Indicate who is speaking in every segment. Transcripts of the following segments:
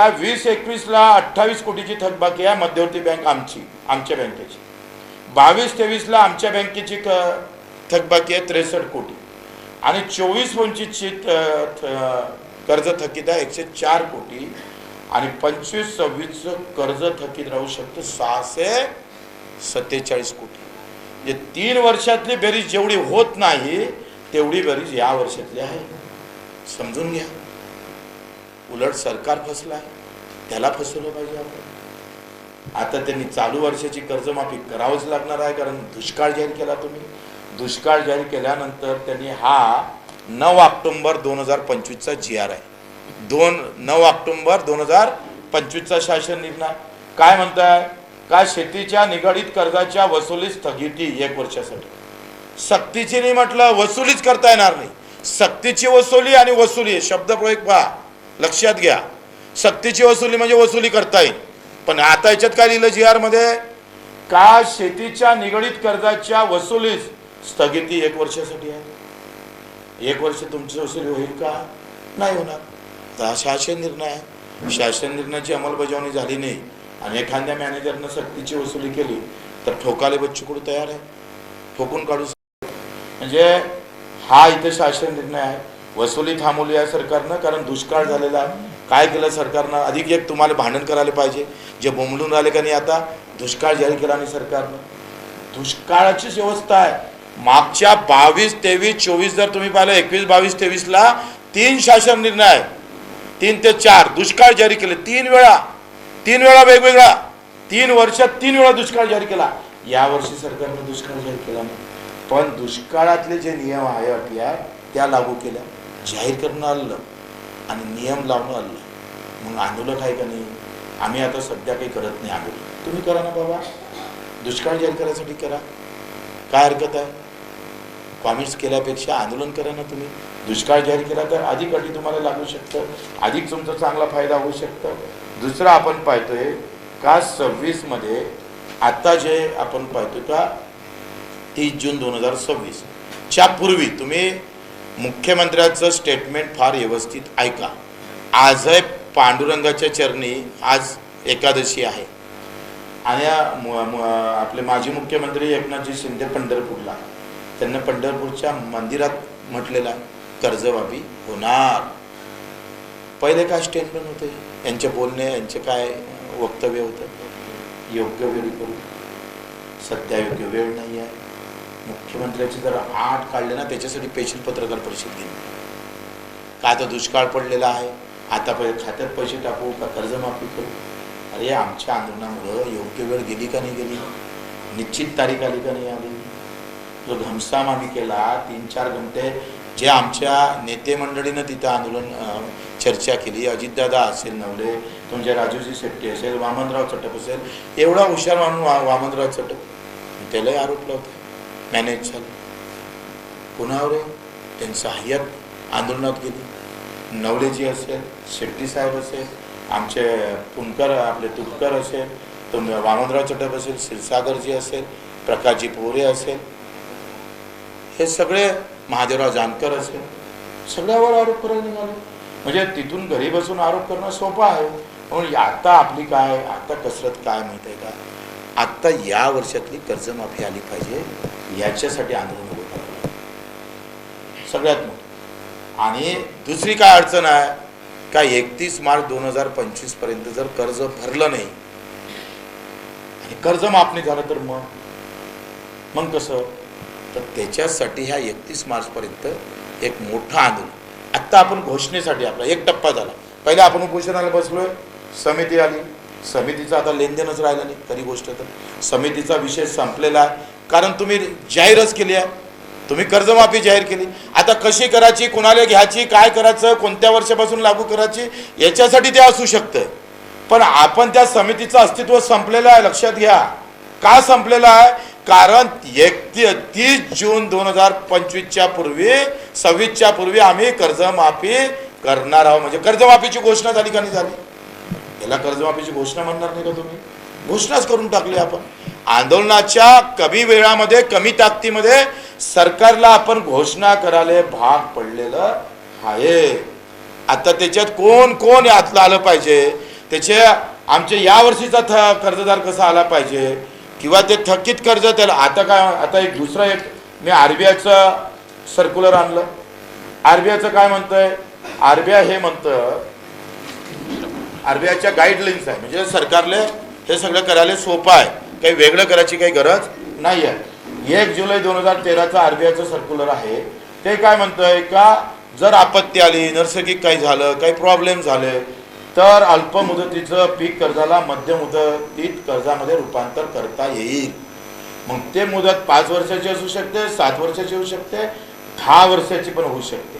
Speaker 1: काय वीस एकवीसला अठ्ठावीस कोटीची थकबाकी आहे मध्यवर्ती बँक आमची आमच्या बँकेची. बावीस तेवीसला आमच्या बँकेची क थकबाकी आहे त्रेसष्ट कोटी. आणि चोवीस पंचवीसची थ- कर्ज थकीत आहे एकशे चार कोटी. आणि पंचवीस सव्वीसचं कर्ज थकीत राहू शकतं सहाशे सत्तेचाळीस कोटी. म्हणजे तीन वर्षातली बेरीज जेवढी होत नाही तेवढी बेरीज या वर्षातली आहे. समजून घ्या. उलट सरकार फसलं आहे त्याला फसवलं पाहिजे आपण. आता त्यांनी चालू वर्षाची कर्जमाफी करावंच लागणार आहे कारण दुष्काळ जाहीर केला तुम्ही. दुष्काळ जाहीर केल्यानंतर त्यांनी हा नऊ ऑक्टोंबर दोन हजार पंचवीसचा जी आर आहे दोन नऊ ऑक्टोंबर दोन हजार पंचवीसचा शासन निर्णय. काय म्हणताय? काय शेतीच्या निगडीत कर्जाच्या वसुली स्थगिती एक वर्षासाठी? सक्तीची नाही म्हटलं वसुलीच करता येणार नाही. सक्तीची वसुली आणि वसुली शब्दप्रयोग पहा. लक्षात घ्या. सक्तीची वसुली म्हणजे वसुली करता येईल. पण आता याच्यात काय लिहिलं जी मध्ये? का शेतीच्या निगडीत कर्जाच्या वसुलीस स्थगिती एक वर्षासाठी आहे? एक वर्ष तुमची वसुली होईल का? नाही होणार. तर हा शासन निर्णय आहे. शासन निर्णयाची अंमलबजावणी झाली नाही आणि एखाद्या मॅनेजरनं सक्तीची वसुली केली तर ठोकाले बच्चूकडू तयार आहे? ठोकून काढू म्हणजे हा इथे शासन निर्णय आहे. वसुली थांबवली आहे सरकारनं कारण दुष्काळ झालेला आहे. काय केलं सरकारनं? अधिक एक तुम्हाला भांडण करायला पाहिजे. जे बोंबलून राहिले का नाही आता दुष्काळ जाहीर केला नाही सरकारनं. दुष्काळाचीच व्यवस्था आहे. मागच्या बावीस तेवीस चोवीस जर तुम्ही पाहिलं एकवीस बावीस तेवीसला तीन शासन निर्णय आहे. तीन ते चार दुष्काळ जारी केले. तीन वेळा तीन वेळा वेगवेगळा. तीन वर्षात तीन वेळा दुष्काळ जारी केला. यावर्षी सरकारनं दुष्काळ जाहीर केला नाही. पण दुष्काळातले जे नियम आहे अटी आहे त्या लागू केल्या. जाहीर करणं आलं आणि नियम लावणं आलं. मग आंदोलन आहे का नाही? आम्ही आता सध्या काही करत नाही आंदोलन. तुम्ही करा ना बाबा. दुष्काळ जाहीर करायसाठी करा. काय हरकत आहे? कॉमेंट्स केल्यापेक्षा आंदोलन करा ना तुम्ही. दुष्काळ जाहीर केला तर अधिक अटी तुम्हाला लागू शकतं. अधिक तुमचा चांगला फायदा होऊ शकतं. दुसरं आपण पाहतोय का सव्वीसमध्ये आत्ता जे आपण पाहतो का तीस जून दोन हजार सव्वीसच्या पूर्वी तुम्ही मुख्यमंत्र्याचं स्टेटमेंट फार व्यवस्थित ऐका. आजही पांडुरंगाच्या चरणी आज एकादशी आहे. आणि आपले माजी मुख्यमंत्री एकनाथजी शिंदे पंढरपूरला. त्यांना पंढरपूरच्या मंदिरात म्हटलेला आहे होणार. पहिले काय स्टेटमेंट होते? यांचे बोलणे यांचे काय वक्तव्य होतं? योग्य वेळी करू. सध्या योग्य वेळ नाही आहे मुख्यमंत्र्याची जर आठ काढले ना त्याच्यासाठी पेशील पत्रकार परिषद घेईन का आता दुष्काळ पडलेला आहे आता पहिले खात्यात पैसे टाकू का कर्जमाफी करू? अरे आमच्या आंदोलनामुळं योग्य वेळ गेली का नाही गेली? निश्चित तारीख आली का नाही आली? जो घमसाम आम्ही केला तीन चार घंटे जे आमच्या नेते मंडळीनं तिथं आंदोलन चर्चा केली. अजितदादा असेल नवले तुमचे राजूजी शेट्टी असेल वामनराव चटप असेल एवढा हुशार मानून वा वामनराव चटप त्यालाही आरोप लावतो. मॅनेज झालं. कुणावर आहे त्यांचं आंदोलनात गेली. नवलेजी असेल शेट्टी साहेब असेल आमचे पुणकर आपले तुपकर असेल तुम वामनराव चटप असेल क्षीरसागरजी असेल प्रकाशजी पोरे असेल. हे सगळे महादेवराव जानकर असेल. सगळ्यावर आरोप करायला निघाले. म्हणजे तिथून घरी बसून आरोप करणं सोपं आहे. म्हणून आता आपली काय आता कसरत काय माहिती आहे का? आत्ता या वर्षातली कर्जमाफी आली पाहिजे. याच्यासाठी आंदोलन उभं करावं सगळ्यात मोठं. आणि दुसरी काय अडचण आहे का एकतीस मार्च दोन हजार पंचवीसपर्यंत जर कर्ज भरलं नाही आणि कर्ज माफणी झालं तर मग? मग कसं? तर त्याच्यासाठी ह्या एकतीस मार्चपर्यंत एक मोठं आंदोलन. आत्ता आपण घोषणेसाठी आपला एक टप्पा झाला. पहिले आपण उपोषणाला बसलोय समिती आली. समितीचं आता लेनदेनच राहिलं नाही तरी गोष्ट तर. समितीचा विषय संपलेला आहे. कारण तुम्ही जाहीरच केली आहे. तुम्ही कर्जमाफी जाहीर केली. आता कशी करायची कुणाला घ्यायची काय करायचं कोणत्या वर्षापासून लागू करायची याच्यासाठी ते असू शकतं. पण आपण त्या समितीचं अस्तित्व संपलेलं आहे लक्षात घ्या. का संपलेलं आहे? कारण एकतीस तीस जून दोन हजार पंचवीसच्या पूर्वी सव्वीसच्या पूर्वी आम्ही कर्जमाफी करणार आहोत. म्हणजे कर्जमाफीची घोषणा झाली का नाही झाली? याला कर्जमाफीची घोषणा म्हणणार नाही का तुम्ही? घोषणाच करून टाकली आपण. आंदोलनाच्या कमी वेळामध्ये कमी ताकदीमध्ये सरकारला आपण घोषणा करायला भाग पडलेलं आहे. आता त्याच्यात कोण कोण यातलं आलं पाहिजे? त्याचे आमचे या वर्षीचा थ कर्जदार कसा आला पाहिजे? किंवा ते थकीत कर्ज त्याला आता काय आता एक दुसरा एक मी आर बी आयचं सर्क्युलर आणलं. आर बी आयचं काय म्हणतंय? आर बी आय हे म्हणतं आर बी आयच्या गाईडलाईन्स आहे. म्हणजे सरकारले हे सगळं करायला सोपं आहे. काही वेगळं करायची काही गरज नाही आहे एक जुलै दोन हजार तेराचं आर बी आयचं सर्क्युलर आहे. ते काय म्हणतंय का जर आपत्ती आली नैसर्गिक काही झालं काही प्रॉब्लेम झाले तर अल्प मुदतीचं पीक कर्जाला मध्य मुदतीत कर्जामध्ये रूपांतर करता येईल. मग ते मुदत पाच वर्षाची असू शकते सात वर्षाची होऊ शकते दहा वर्षाची पण होऊ शकते.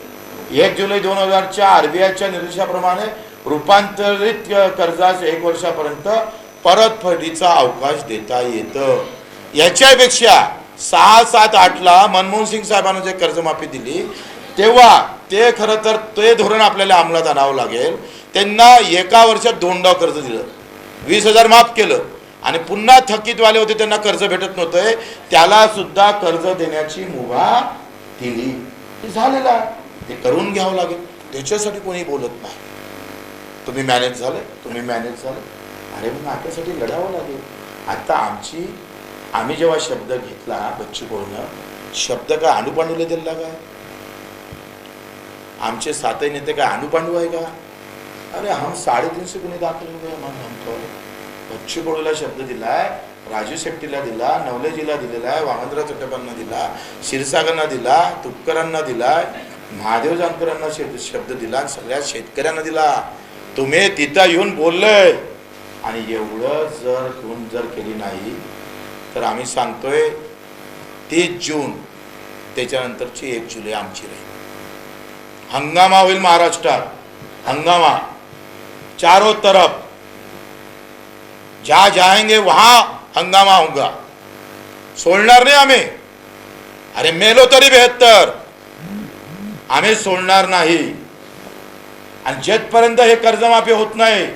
Speaker 1: एक जुलै दोन हजारच्या आर बी आयच्या निर्देशाप्रमाणे रूपांतरित कर्जास एक वर्षापर्यंत परतफेडीचा अवकाश देता येतं. याच्यापेक्षा सहा सात आठला मनमोहन सिंग साहेबांना जे कर्जमाफी दिली तेव्हा ते खरं तर ते धोरण आपल्याला अंमलात आणावं लागेल. त्यांना एका वर्षात दोनदा कर्ज दिलं. वीस हजार माफ केलं. आणि पुन्हा थकीतवाले होते त्यांना कर्ज भेटत नव्हते. त्याला सुद्धा कर्ज देण्याची मुभा दिली. झालेला. ते करून घ्यावं लागेल. त्याच्यासाठी कोणी बोलत नाही. तुम्ही मॅनेज झालं तुम्ही मॅनेज झालं. अरे मग आपल्यासाठी लढावं लागेल. आता आमची आम्ही जेव्हा शब्द घेतला बच्चू कडून शब्द काय अनुपांडूला दिला काय आमचे सातही नेते काय अनुपांडू आहे का? अरे हम साडेतीनशे गुन्हे दाखल हो म्हणतो बच्चू कडूला शब्द दिलाय राजू शेट्टीला दिला नवलेजीला दिलेला आहे वामनराव चटपांना दिला क्षीरसागरना दिला तुपकरांना दिला महादेव जानकरांना शब्द दिला सगळ्या शेतकऱ्यांना दिला. तुम्ही तिथं येऊन बोललंय आणि एवढं जर घेऊन जर केली नाही तर आम्ही सांगतोय तीस जून त्याच्यानंतरची एक जुलै आमची राहील. हंगामा होईल महाराष्ट्रात. हंगामा. चारों तरफ. जहाँ जाएंगे वहाँ हंगामा होगा सोडणार नाही आम्ही. अरे मेलो तरी बेहत्तर. आम्ही सोडणार नाही. आणि जेथपर्यंत हे कर्जमाफी होत नाही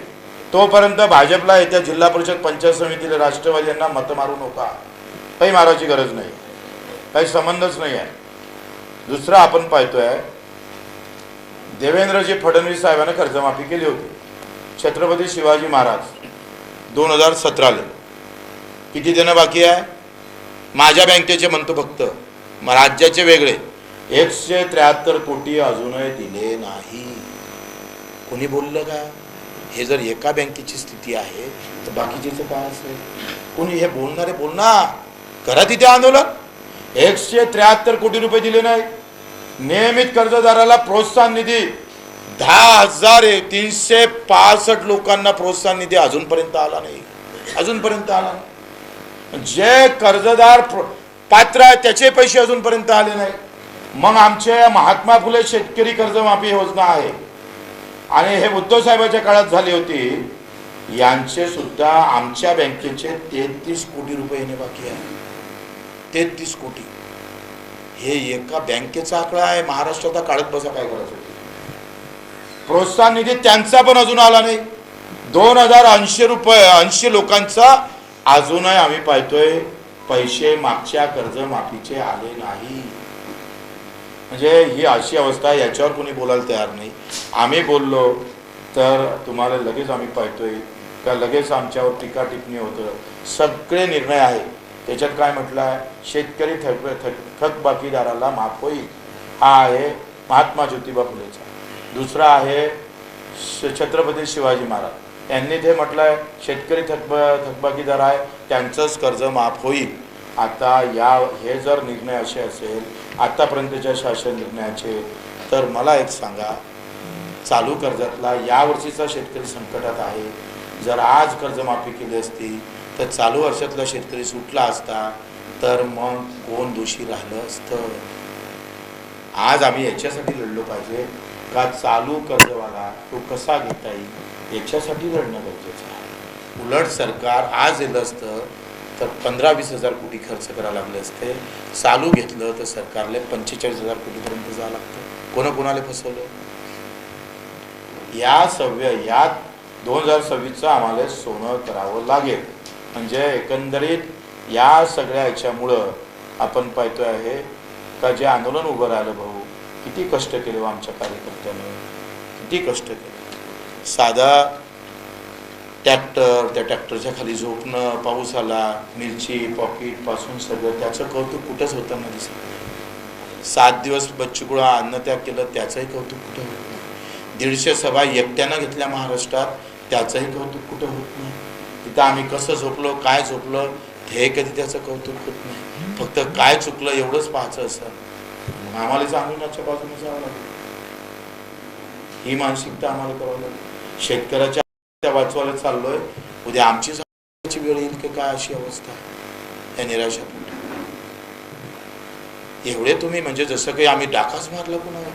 Speaker 1: तोपर्यंत भाजपला येत्या जिल्हा परिषद पंचायत समितीला राष्ट्रवादी यांना मत मारू नका. काही मारायची गरज नाही. काही संबंधच नाही आहे. दुसरं आपण पाहतोय देवेंद्रजी फडणवीस साहेबांना कर्जमाफी केली होती. छत्रपती शिवाजी महाराज दोन हजार सतराला. किती देणं बाकी आहे? माझ्या बँकेचे म्हणतो फक्त राज्याचे वेगळे. एकशे त्र्याहत्तर कोटी अजूनही दिले नाही. कोणी बोललं का? हे जर एका बँकेची स्थिती आहे तर बाकीचेच काय असेल? कोणी हे बोलणारे बोलणार? करा तिथे आंदोलन. एकशे त्र्याहत्तर कोटी रुपये दिले नाही. नियमित कर्जदाराला प्रोत्साहन निधी. दहा हजार तीनशे पासष्ट लोकांना प्रोत्साहन निधी अजूनपर्यंत आला नाही. अजूनपर्यंत आला नाही. जे कर्जदार पात्र आहे त्याचे पैसे अजूनपर्यंत आले नाही. मग आमचे महात्मा फुले शेतकरी कर्जमाफी योजना आहे. आणि हे उद्धव साहेबाच्या काळात झाली होती. यांचे सुद्धा आमच्या बँकेचे तेहतीस कोटी रुपये येणे बाकी आहे. तेहतीस कोटी. हे एका बँकेचा आकडा आहे. महाराष्ट्राचा काढत बसा काय करायचं. प्रोत्साहन निधी त्यांचा पण अजून आला नाही. दोन हजार ऐंशी रुपये ऐंशी लोकांचा अजूनही आम्ही पाहतोय पैसे मागच्या कर्जमाफीचे आले नाही. म्हणजे ही अशी अवस्था याच्यावर कोणी बोलायला तयार नाही. आम्ही बोललो तर तुम्हाला लगेच आम्ही पाहतोय. का लगेच आमच्यावर टीका टिप्पणी होतं. सगळे निर्णय आहे. त्याच्यात काय म्हटलं आहे? शेतकरी थक थक थकबाकीदाराला माफ होईल. हा आहे महात्मा ज्योतिबा फुलेचा. दुसरा आहे श- छत्रपती शिवाजी महाराज. यांनी ते म्हटलं आहे शेतकरी थकब थकबाकीदार आहे त्यांचंच कर्ज माफ होईल. आता या हे जर निर्णय असे असेल आतापर्यंतच्या शासन निर्णयाचे तर मला एक सांगा. चालू कर्जातला यावर्षीचा शेतकरी संकटात आहे. जर आज कर्जमाफी केली असती तर चालू वर्षातला शेतकरी सुटला असता तर मग कोण दोषी राहिलं असतं? आज आम्ही याच्यासाठी लढलो पाहिजे का चालू कर्जवाला तो कसा घेता येईल? याच्यासाठी लढणं गरजेचं आहे. उलट सरकार आज येलं असतं तर पंधरा वीस हजार कोटी खर्च करायला लागले असते. चालू घेतलं तर सरकारला पंचेचाळीस हजार कोटीपर्यंत जावं लागतं. कोणा कोणाला फसवलं? या सव्य या दोन हजार सव्वीसचं आम्हाला सोनं करावं लागेल. म्हणजे एकंदरीत या सगळ्या याच्यामुळं आपण पाहतोय आहे का जे आंदोलन उभं राहिलं भाऊ किती कष्ट केले व आमच्या कार्यकर्त्याने. किती कष्ट केले. साधा ट्रॅक्टर त्या ट्रॅक्टरच्या खाली झोपणं पाऊस आला मिरची पॉकेटपासून सगळं त्याचं कौतुक कुठंच होताना दिसत सात दिवस बच्चीगुळा अन्न त्याग केलं त्याचंही कौतुक कुठं होत दीडशे सभा एकट्यानं घेतल्या महाराष्ट्रात त्याचंही कौतुक कुठं होत नाही. तिथं आम्ही कसं झोपलो काय झोपलं हे कधी त्याचं कौतुक होत नाही. फक्त काय चुकलं एवढंच पाहायचं असतं मग आम्हाला चांगल्याच्या बाजूने जावं लागेल. ही मानसिकता आम्हाला करावं लागेल. शेतकऱ्याच्या त्या वाचवायला चाललोय. उद्या आमची ची वेळ येईल की काय अशी अवस्था आहे. या निराशा एवढे तुम्ही म्हणजे जसं काही आम्ही डाकाच मारला कुणाला